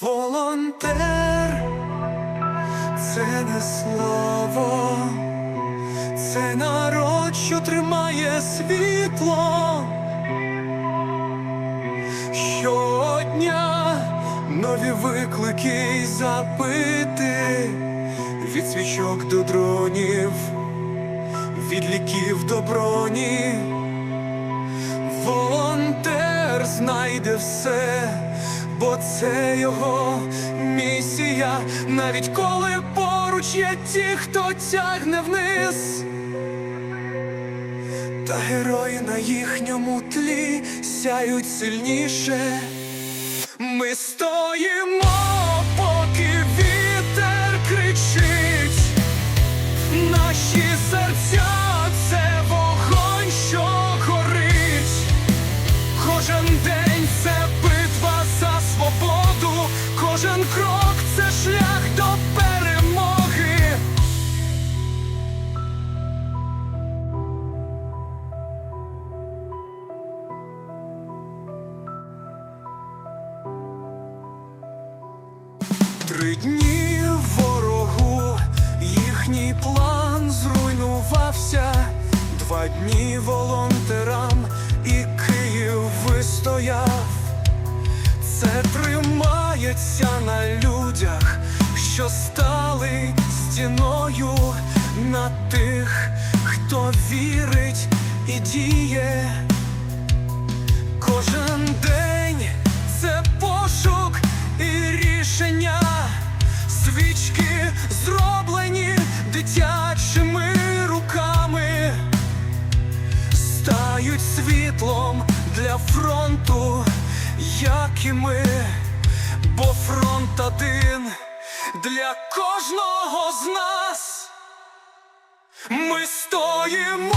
Волонтер. Це не слово, це народ, що тримає світло. Щодня нові виклики й запити. Від свічок до дронів, від ліків до броні. Волонтер знайде все, бо це його місія, навіть коли поруч є ті, хто тягне вниз. Та герої на їхньому тлі сяють сильніше. Ми стоїмо, Три дні ворогу, їхній план зруйнувався. Два дні волонтерам і Київ вистояв. Це тримається на людях, що стали стіною на тих, хто вірить і діє. Світлом для фронту, як і ми, бо фронт один для кожного з нас. Ми стоїмо,